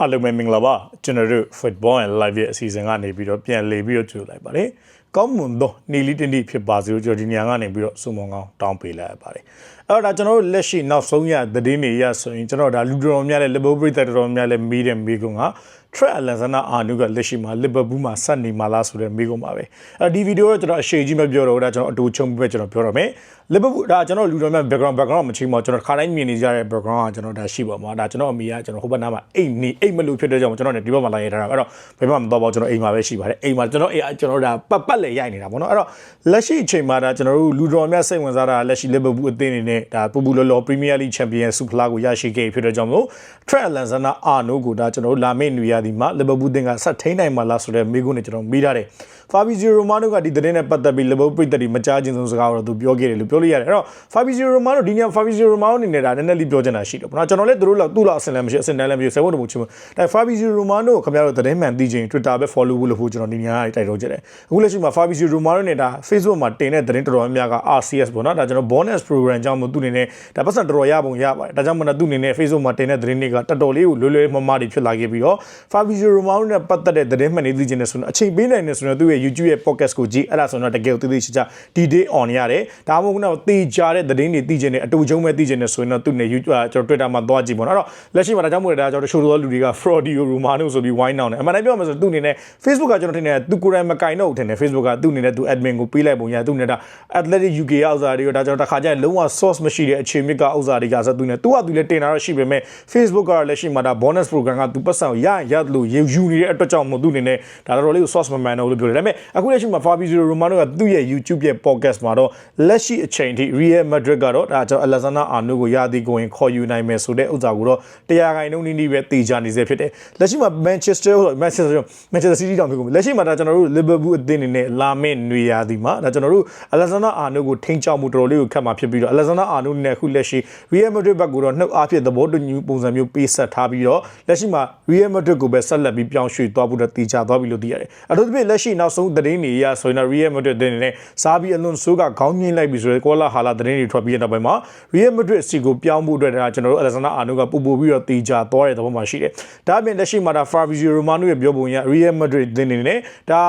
အားလုံးပဲမင်္ဂလာပါကျွန်တော်တို့ Football and Live ရဲ့အစီအစဉ်ကနေပြီးတော့ပြန်လေပြီးတော့ကြိုလိုက်ပါတယ်ကောင်းမွန်သောနေလီတင်တိဖြစ်ပါစေလို့ကျွန်တော်ဒီညကနေပြီးတော့စုံမကောင်းတောင်းပေးလိုက်ရပါတယ်အဲ့တော့ဒါကျွန်တော်တို့လက်ရှိနောက်ဆုံးရသတင်းတွေရဆိုရင်ကျွန်တော်ဒါလူတော်များလဲလီဗာပူးပရိသတ်တော်များလဲမီးတယ်မီးကုန်းက Trent Alexander Arnold ကလက်ရှိမှာလီဗာပူးမှာဆက်နေမှာလားဆိုတဲ့မိကုံပါပဲအဲ့ဒီဗီဒီယိုတော့ကျွန်တော်အရှိကြီးမပြောတော့ဘူးဒါကျွန်တော်အတူချုံပြီးပဲကျွန်တော်ပြောတော့မယ်လီဗာပူးဒါကျွန်တော်လူတော်များ background background မချင်းမကျွန်တော်ခါတိုင်းမြင်နေကြတဲ့ background ကကျွန်တော်ဒါရှိပါမှာဒါကျွန်တော်အမိကကျွန်တော်ဟိုဘက်နားမှာအိတ်နေအိတ်မလို့ဖြစ်တဲ့ကြောင့်ကျွန်တော်လည်းဒီဘက်မှာလာရထားတာအဲ့တော့ဘယ်မှမတော့ပါဘူးကျွန်တော်အိမ်မှာပဲရှိပါတယ်အိမ်မှာကျွန်တော်အိမ်ကျွန်တော်ဒါပတ်ပတ်လေရိုက်နေတာပေါ့နော်အဲ့တော့လက်ရှိအချိန်မှာဒါကျွန်တော်တို့လူတော်များစိတ်ဝင်စားတာလက်ရှိလီဗာပူးအသင်းအနေနဲ့ဒါပူပူလော်လော် Premier League Champion Super League ကိုရရှိခဲ့ဖြစ်တဲ့ကြောင့်မို့ Trent Alexander Arnold ကိုဒါကျွန်တော်တို့လာမယ့်နေရာဒီမှာလီဗာပူးတင်ကဆက်ထိန်းနိုင်မှာလားဆိုတဲ့မိကုန်းနဲ့ကျွန်တော်မိထားတယ်။ Fabrizio Romano ကဒီသတင်းနဲ့ပတ်သက်ပြီးလီဗာပူးပြည်သက်တွေမကြားခြင်းဆုံးစကားတော့သူပြောခဲ့တယ်လို့ပြောလို့ရတယ်။အဲ့တော့ Fabrizio Romano ဒီည Fabrizio Romano အနေနဲ့ဒါနည်းနည်းလေးပြောချင်တာရှိတယ်ပေါ့နော်။ကျွန်တော်လည်းသူတို့လောက်သူ့လောက်အဆင်လည်းမရှိအဆင်တန်းလည်းမရှိဆယ်ဘုတ်တမှုချင်းဘူး။ဒါ Fabrizio Romano ကိုခင်ဗျားတို့သတင်းမှန်သိချင်း Twitter ပဲ follow လုပ်ဖို့ကျွန်တော်ဒီညကနေတိုက်တွန်းချင်တယ်။အခုလက်ရှိမှာ Fabrizio Romano နဲ့ဒါ Facebook မှာတင်တဲ့သတင်းတော်တော်များများက RCS ပေါ့နော်။ဒါကျွန်တော် bonus program ကြောင့်မို့သူအနေနဲ့ဒါပတ်စံတော်တော်ရပုံရပါတယ်။ဒါကြောင့်မလို့သူအနေနဲ့ Facebook မှာတင်တဲ့သတင်းတွေကတော်တော်လေးကိုလွယ်လွယ်မမတွေဖြစ်လာခဲ့ပြီးတော့ Fabrizio Romano နဲ့ပတ်သက်တဲ့သတင်းမှန်တွေသိချင်တယ်ဆိုတော့အချိန်ပေးနိုင်တယ်ဆိုတော့သူ့ရဲ့ YouTube ရဲ့ podcast ကိုကြည့်အဲ့ဒါဆိုတော့တကယ်ကိုသိသိချာချာဒီ day on ရတယ်ဒါမှမဟုတ်ကတော့တေချာတဲ့သတင်းတွေသိချင်တယ်အတူချုံပဲသိချင်တယ်ဆိုရင်တော့သူ့နဲ့ YouTube ကျွန်တော် Twitter မှာသွားကြည့်ပေါ့နော်အဲ့တော့လက်ရှိမှာဒါကြောင့်မို့လဲဒါကျွန်တော်ရှိုးတော်လူတွေက Fraudio Romano ဆိုပြီး wine down တယ်အမှန်တမ်းပြောမှဆိုသူ့အနေနဲ့ Facebook ကကျွန်တော်ထင်တယ်သူကိုယ်တိုင်မကင်တော့ဘူးထင်တယ် Facebook ကသူ့အနေနဲ့သူ admin ကိုပေးလိုက်ပုံရသူ့အနေနဲ့ဒါ Athletic UK ဥစားတွေကဒါကျွန်တော်တစ်ခါကျရင်လုံးဝ source မရှိတဲ့အခြေမြစ်ကဥစားတွေကဆိုသူနဲ့သူကသူလည်းတင်တာတော့ရှိပေမဲ့ Facebook ကလက်ရှိမှာဒါ bonus program ကသူပတ်စံရရလို့ယူနေတဲ့အတွက်ကြောင့်မို့သူအနေနဲ့ဒါတော်တော်လေးကို source မမှန်တော့ဘူးလို့ပြောတယ်ဒါပေမဲ့အခုလက်ရှိမှာ Fabrizio Romano ကသူ့ရဲ့ YouTube ရဲ့ podcast မှာတော့လက်ရှိအချိန်ထိ Real Madrid ကတော့ဒါကျွန်တော် Alexander Arnold ကိုယာတီကိုရင်ခေါ်ယူနိုင်မယ်ဆိုတဲ့ဥစ္စာကိုတော့တရားခိုင်နှုန်းနည်းနည်းပဲတေချာနေစေဖြစ်တယ်လက်ရှိမှာ Manchester Manchester Manchester City တောင်ဖြစ်ကုန်ပြီလက်ရှိမှာဒါကျွန်တော်တို့ Liverpool အသင်းအနေနဲ့လာမယ့်နွေရာသီမှာဒါကျွန်တော်တို့ Alexander Arnold ကိုထိန်းချုပ်မှုတော်တော်လေးကိုခတ်မှာဖြစ်ပြီးတော့ Alexander Arnold နဲ့အခုလက်ရှိ Real Madrid ဘက်ကိုတော့နှုတ်အားဖြင့်သဘောတူညီပုံစံမျိုးပေးဆက်ထားပြီးတော့လက်ရှိမှာ Real Madrid ကိုပဲဆက်လက်ပြီးပြောင်းရွှေ့သွားဖို့တော့တေချာသွားပြီလို့သိရတယ်အထူးသဖြင့်လက်ရှိနောက်ဆုံးသတင်းတွေအရဆိုရင်တော့ Real Madrid အနေနဲ့စားပြီးအလွန်ဆိုးကခေါင်းညှိလိုက်ပြီဆိုတော့ကောလာဟာလာသတင်းတွေထွက်ပြီးတဲ့နောက်ပိုင်းမှာ Real Madrid စီကိုပြောင်းဖို့အတွက်ဒါကျွန်တော်တို့ Alexander Arnold ကပူပူပြီးတော့တေချာသွားတဲ့သဘောမှာရှိတယ်ဒါအပြင်လက်ရှိမှာဒါ Fabrizio Romano ရဲ့ပြောပုံရ Real Madrid အနေနဲ့ဒါ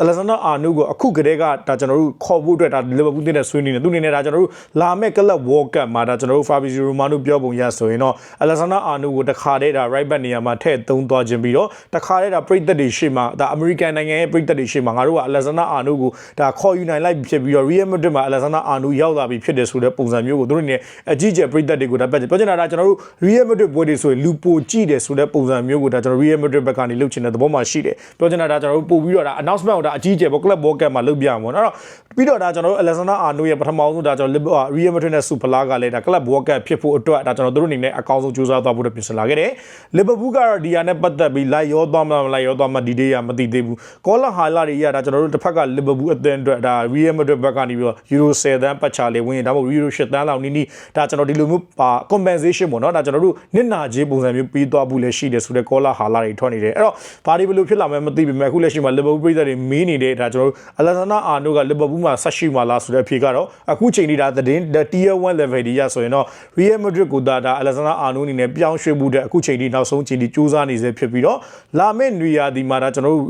အလက်ဇန်ဒါအာနုကိုအခုကတည်းကဒါကျွန်တော်တို့ခေါ်ဖို့အတွက်ဒါလီဗာပူးတင်တဲ့ဆွေးနွေးနေသူအနေနဲ့ဒါကျွန်တော်တို့လာမဲ့ကလပ်ဝေါ်ကပ်မှာဒါကျွန်တော်တို့ဖာဘီဂျီရိုမာနိုပြောပုံရဆိုရင်တော့အလက်ဇန်ဒါအာနုကိုတခါတည်းဒါ right back နေရာမှာထည့်သုံးသွားခြင်းပြီးတော့တခါတည်းဒါပရိသတ်တွေရှေ့မှာဒါအမေရိကန်နိုင်ငံရဲ့ပရိသတ်တွေရှေ့မှာငါတို့ကအလက်ဇန်ဒါအာနုကိုဒါခေါ်ယူနိုင်လိုက်ဖြစ်ပြီးတော့ Real Madrid မှာအလက်ဇန်ဒါအာနုရောက်လာပြီဖြစ်တယ်ဆိုတဲ့ပုံစံမျိုးကိုသူတို့နေအကြီးကျယ်ပရိသတ်တွေကိုဒါပြောချင်ပြောချင်တာဒါကျွန်တော်တို့ Real Madrid ပွဲတွေဆိုရင်လူပိုကြည့်တယ်ဆိုတဲ့ပုံစံမျိုးကိုဒါကျွန်တော် Real Madrid ဘက်ကနေလုပ်ချင်တဲ့သဘောမှရှိတယ်ပြောချင်တာဒါကျွန်တော်တို့ပို့ပြီးတော့ဒါ announcement ကိုဒါအကြီးကျယ်ပေါ့ club ဘောကက်မှာလုပ်ပြမှာနော်ပြီးတော့ဒါကျွန်တော်တို့ Alexander Arnold ရဲ့ပထမဆုံးဒါကျွန်တော် Real Madrid နဲ့ Super League ကလည်းဒါ club ဘောကက်ဖြစ်ဖို့အတွက်ဒါကျွန်တော်တို့အနေနဲ့အကောင်းဆုံးကြိုးစားသွားဖို့ပြင်ဆင်လာခဲ့တယ် Liverpool ကတော့ဒီဟာနဲ့ပတ်သက်ပြီးလိုက်ရောသွားမလားမလိုက်ရောသွားမဒီဒေးရမသိသေးဘူးကောလာဟာလာတွေရဒါကျွန်တော်တို့တစ်ဖက်က Liverpool အသင်းအတွက်ဒါ Real Madrid ဘက်ကနေပြီးတော့ Euro 10တန်းပတ်ချလေးဝင်ဒါမှမဟုတ် Euro 10တန်းလောက်နီးနီးဒါကျွန်တော်ဒီလိုမျိုးပါ compensation ပေါ့နော်ဒါကျွန်တော်တို့နစ်နာခြင်းပုံစံမျိုးပြီးသွားဖို့လည်းရှိတယ်ဆိုတော့ကောလာဟာလာတွေထွက်နေတယ်အဲ့တော့ဘာတွေဘယ်လိုဖြစ်လာမလဲမသိပေမဲ့အခုလက်ရှိမှာ Liverpool ပြည်သက်တွေမင်းနေတဲ့ဒါကျွန်တော်တို့ Alexander Arnold က Liverpool မှာဆက်ရှိမှာလားဆိုတဲ့အဖြေကတော့အခုချိန်ထိဒါသတင်း Tier 1 level တွေရဆိုရင်တော့ Real Madrid ကိုဒါဒါ Alexander Arnold အနေနဲ့ပြောင်းရွှေ့မှုတဲ့အခုချိန်ထိနောက်ဆုံးချိန်ထိစူးစမ်းနေစေဖြစ်ပြီးတော့လာမယ့်နွေရာသီမှာဒါကျွန်တော်တို့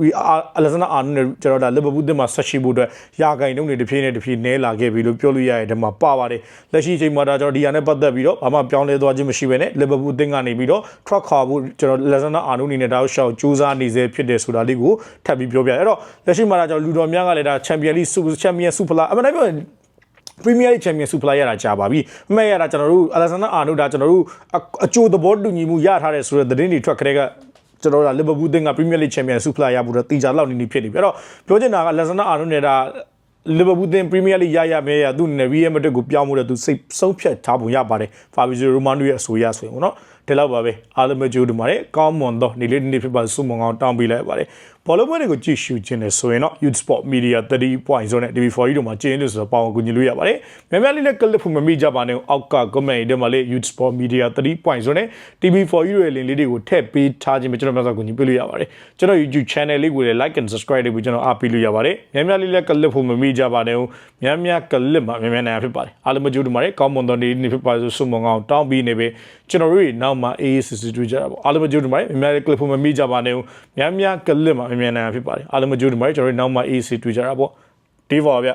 Alexander Arnold နဲ့ကျွန်တော်ဒါ Liverpool တင်မှာဆက်ရှိမှုအတွက်ရာဂိုင်နှုန်းတွေတစ်ဖြည်းနဲ့တစ်ဖြည်းနဲလာခဲ့ပြီလို့ပြောလို့ရတဲ့ဒီမှာပါပါတယ်လက်ရှိချိန်မှာဒါကျွန်တော်ဒီဟာနဲ့ပတ်သက်ပြီးတော့ဘာမှပြောင်းလဲသွားခြင်းမရှိဘဲနဲ့ Liverpool တင်ကနေပြီးတော့ truck ခါဖို့ကျွန်တော် Alexander Arnold အနေနဲ့ဒါရှောက်စူးစမ်းနေစေဖြစ်တယ်ဆိုတာလေးကိုထပ်ပြီးပြောပြရအဲ့တော့လက်ရှိမှာဒါကျွန်တော်လူတော်များကလည်းဒါ Champions League Super Champions Super League အမှန်တမ်းပြော Premier League Champion Super League ရတာကြာပါပြီ။အမှတ်ရတာကျွန်တော်တို့ Alexander Arnold ဒါကျွန်တော်တို့အကျိုးသဘောတူညီမှုရထားတဲ့ဆိုတဲ့သတင်းတွေထွက်ခတဲ့ကကျွန်တော်တို့လီဗာပူးတင်က Premier League Champion Super League ရဖို့တော့တေချာလောက်နေနေဖြစ်နေပြီ။အဲ့တော့ပြောချင်တာက Alexander Arnold နဲ့ဒါလီဗာပူးတင်ပရီးမီးယားလိရရမဲရသူ့နဲ့ရီယယ်မက်ဒရစ်ကိုပြောင်းမှုတဲ့သူစိတ်ဆုံးဖြတ်ထားပုံရပါတယ်ဖာဘီဇီရိုမာနိုရဲ့အဆိုရဆိုရင်ပေါ့နော် ဒီလောက်ပါပဲအားလုံးပဲကြိုးတူပါတယ်ကောင်းမွန်တော့နေလေးနေ့ဖြစ်ပါစုံမအောင်တောင်းပေးလိုက်ပါတယ်ဘောလုံးပွဲတွေကိုကြည့်ရှုခြင်းနဲ့ဆိုရင်တော့ Youth Sport Media 30.0နဲ့ TV4 တို့မှာကျင်းလို့ဆိုတော့ပေါအောင်ကူညီလို့ရပါတယ်များများလေးနဲ့ကလစ်ဖို့မမိကြပါနဲ့အောက်က comment တွေမှာလေး Youth Sport Media 30.0နဲ့ TV4 ရဲ့လင်လေးတွေကိုထည့်ပေးထားခြင်းပဲကျွန်တော်များစွာကူညီပေးလို့ရပါတယ်ကျွန်တော် YouTube channel လေးကိုလည်း like and subscribe လုပ်ပြီးကျွန်တော်အားပေးလို့ရပါတယ်များများလေးနဲ့ကလစ်ဖို့မမိကြပါနဲ့များများကလစ်မှာများများနိုင်ဖြစ်ပါတယ်အားလုံးမကြိုးတူပါတယ်ကောင်းမွန်သောနေ့နေ့ဖြစ်ပါစို့ဆုမွန်ကောင်းတောင်းပြီးနေပဲကျွန်တော်တို့တွေနောက်မှာအေးအေးစစ်စစ်တွေ့ကြတာပေါ့အားလုံးမကြိုးတူပါတယ်များများလေးကလစ်ဖို့မမိကြပါနဲ့များများကလစ်မှာများများနိုင်ဖြစ်ပါတယ်အားလုံးမကြိုးတူပါတယ်ကျွန်တော်တို့နောက်မှာအေးအေးစစ်တွေ့ကြတာပေါ့ဒီပါဗျ